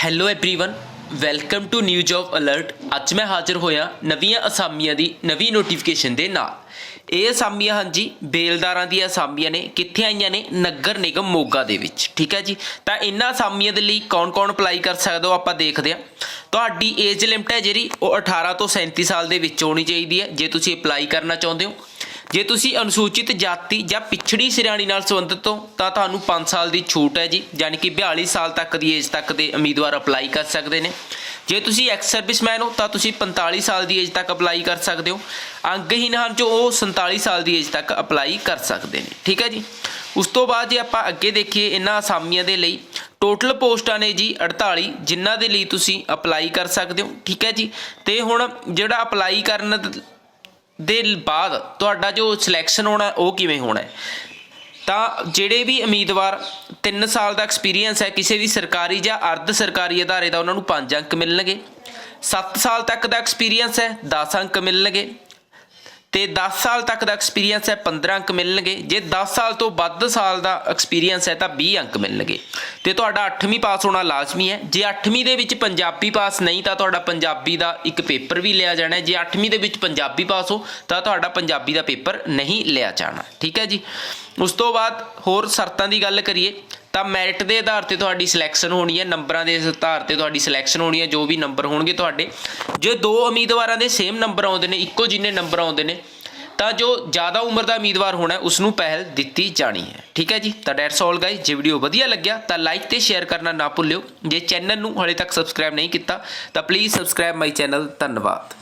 hello everyone welcome to new job alert ਅੱਜ ਮੈਂ ਹਾਜ਼ਰ ਹੋਇਆ ਨਵੀਆਂ ਅਸਾਮੀਆਂ ਦੀ ਨਵੀਂ ਨੋਟੀਫਿਕੇਸ਼ਨ ਦੇ ਨਾਲ ਇਹ ਅਸਾਮੀਆਂ ਹਨ ਜੀ ਬੇਲਦਾਰਾਂ ਦੀਆਂ ਅਸਾਮੀਆਂ ਨੇ ਕਿੱਥੇ ਆਈਆਂ ਨੇ ਨਗਰ ਨਿਗਮ ਮੋਗਾ ਦੇ ਵਿੱਚ ਠੀਕ ਹੈ ਜੀ ਤਾਂ ਇਹਨਾਂ ਅਸਾਮੀਆਂ ਦੇ ਲਈ ਕੌਣ-ਕੌਣ ਅਪਲਾਈ ਕਰ ਸਕਦਾ ਉਹ ਆਪਾਂ ਦੇਖਦੇ ਹਾਂ ਤੁਹਾਡੀ ਏਜ ਲਿਮਟ ਹੈ ਜਿਹੜੀ ਉਹ 18 ਤੋਂ 37 ਸਾਲ ਦੇ ਵਿੱਚ ਹੋਣੀ ਚਾਹੀਦੀ ਹੈ ਜੇ ਤੁਸੀਂ ਅਪਲਾਈ ਕਰਨਾ ਚਾਹੁੰਦੇ ਹੋ ਜੇ ਤੁਸੀਂ ਅਨੁਸੂਚਿਤ ਜਾਤੀ ਜਾਂ ਪਿਛੜੀ ਸ਼੍ਰੇਣੀ ਨਾਲ ਸੰਬੰਧਿਤ ਹੋ, ਤਾਂ ਤੁਹਾਨੂੰ 5 ਸਾਲ ਦੀ ਛੂਟ ਹੈ ਜੀ ਯਾਨੀ ਕਿ 42 ਸਾਲ ਤੱਕ ਦੀ ਏਜ ਤੱਕ ਦੇ ਉਮੀਦਵਾਰ ਅਪਲਾਈ ਕਰ ਸਕਦੇ ਨੇ। ਜੇ ਤੁਸੀਂ ਐਕਸ ਸਰਵਿਸਮੈਨ ਹੋ, ਤਾਂ ਤੁਸੀਂ 45 ਸਾਲ ਦੀ ਏਜ ਤੱਕ ਅਪਲਾਈ ਕਰ ਸਕਦੇ ਹੋ। ਅੰਗਹੀਨ ਹਨ ਜੋ ਉਹ 47 ਸਾਲ ਦੀ ਏਜ ਤੱਕ ਅਪਲਾਈ ਕਰ ਸਕਦੇ ਨੇ। ਠੀਕ ਹੈ ਜੀ? ਉਸ ਤੋਂ ਬਾਅਦ ਜੇ ਆਪਾਂ ਅੱਗੇ ਦੇਖੀਏ ਇਹਨਾਂ ਅਸਾਮੀਆਂ ਦੇ ਲਈ ਟੋਟਲ ਪੋਸਟਾਂ ਨੇ ਜੀ 48 ਜਿਨ੍ਹਾਂ ਦੇ ਲਈ ਤੁਸੀਂ ਅਪਲਾਈ ਕਰ ਸਕਦੇ ਹੋ। ਠੀਕ ਹੈ ਜੀ? ਤੇ ਹੁਣ ਜਿਹੜਾ ਅਪਲਾਈ ਕਰਨ ਦੇ ਬਾਅਦ ਤੁਹਾਡਾ ਜੋ ਸਿਲੈਕਸ਼ਨ ਹੋਣਾ, ਉਹ ਕਿਵੇਂ ਹੋਣਾ ਤਾਂ ਜਿਹੜੇ ਵੀ ਉਮੀਦਵਾਰ 3 ਸਾਲ ਦਾ ਐਕਸਪੀਰੀਅੰਸ ਹੈ, ਕਿਸੇ ਵੀ ਸਰਕਾਰੀ ਜਾਂ ਅਰਧ ਸਰਕਾਰੀ ਅਦਾਰੇ ਦਾ, ਉਹਨਾਂ ਨੂੰ 5 ਅੰਕ ਮਿਲਣਗੇ। 7 ਸਾਲ ਤੱਕ ਦਾ ਐਕਸਪੀਰੀਅੰਸ ਹੈ 10 ਅੰਕ ਮਿਲਣਗੇ। ਤੇ 10 ਸਾਲ ਤੱਕ ਦਾ ਐਕਸਪੀਰੀਅੰਸ ਹੈ 15 ਅੰਕ ਮਿਲਣਗੇ। ਜੇ 10 ਸਾਲ ਤੋਂ ਵੱਧ ਸਾਲ ਦਾ ਐਕਸਪੀਰੀਅੰਸ ਹੈ, ਤਾਂ 20 ਅੰਕ ਮਿਲਣਗੇ। ਤੇ ਤੁਹਾਡਾ 8ਵੀਂ ਪਾਸ ਹੋਣਾ ਲਾਜ਼ਮੀ ਹੈ। ਜੇ 8ਵੀਂ ਦੇ ਵਿੱਚ ਪੰਜਾਬੀ ਪਾਸ ਨਹੀਂ, ਤਾਂ ਤੁਹਾਡਾ ਪੰਜਾਬੀ ਦਾ ਇੱਕ ਪੇਪਰ ਵੀ ਲਿਆ ਜਾਣਾ ਹੈ। ਜੇ 8ਵੀਂ ਦੇ ਵਿੱਚ ਪੰਜਾਬੀ ਪਾਸ ਹੋ, ਤਾਂ ਤੁਹਾਡਾ ਪੰਜਾਬੀ ਦਾ ਪੇਪਰ ਨਹੀਂ ਲਿਆ ਜਾਣਾ। ਠੀਕ ਹੈ ਜੀ? ਉਸ ਤੋਂ ਬਾਅਦ ਹੋਰ ਸ਼ਰਤਾਂ ਦੀ ਗੱਲ ਕਰੀਏ। ਤਾਂ ਮੈਰਿਟ ਦੇ ਆਧਾਰ ਤੇ ਤੁਹਾਡੀ ਸਿਲੈਕਸ਼ਨ ਹੋਣੀ ਹੈ ਨੰਬਰਾਂ ਦੇ ਆਧਾਰ ਤੇ ਤੁਹਾਡੀ ਸਿਲੈਕਸ਼ਨ ਹੋਣੀ ਹੈ ਜੋ ਵੀ ਨੰਬਰ ਹੋਣਗੇ ਤੁਹਾਡੇ। ਜੇ ਦੋ ਉਮੀਦਵਾਰਾਂ ਦੇ ਸੇਮ ਨੰਬਰ ਆਉਂਦੇ ਨੇ ਇੱਕੋ ਜਿੰਨੇ ਨੰਬਰ ਆਉਂਦੇ ਨੇ ਤਾਂ ਜੋ ਜ਼ਿਆਦਾ ਉਮਰ ਦਾ ਉਮੀਦਵਾਰ ਹੋਣਾ ਹੈ, ਉਸ ਨੂੰ ਪਹਿਲ ਦਿੱਤੀ ਜਾਣੀ ਹੈ। ਠੀਕ ਹੈ ਜੀ? ਤਾਂ ਡੈਟਸ ਆਲ ਗਾਇਸ ਜੇ ਵੀਡੀਓ ਵਧੀਆ ਲੱਗਿਆ ਤਾਂ ਲਾਈਕ ਤੇ ਸ਼ੇਅਰ ਕਰਨਾ ਨਾ ਭੁੱਲਿਓ। ਜੇ ਚੈਨਲ ਨੂੰ ਹਲੇ ਤੱਕ ਸਬਸਕ੍ਰਾਈਬ ਨਹੀਂ ਕੀਤਾ ਤਾਂ ਪਲੀਜ਼ ਸਬਸਕ੍ਰਾਈਬ ਮਾਈ ਚੈਨਲ ਧੰਨਵਾਦ।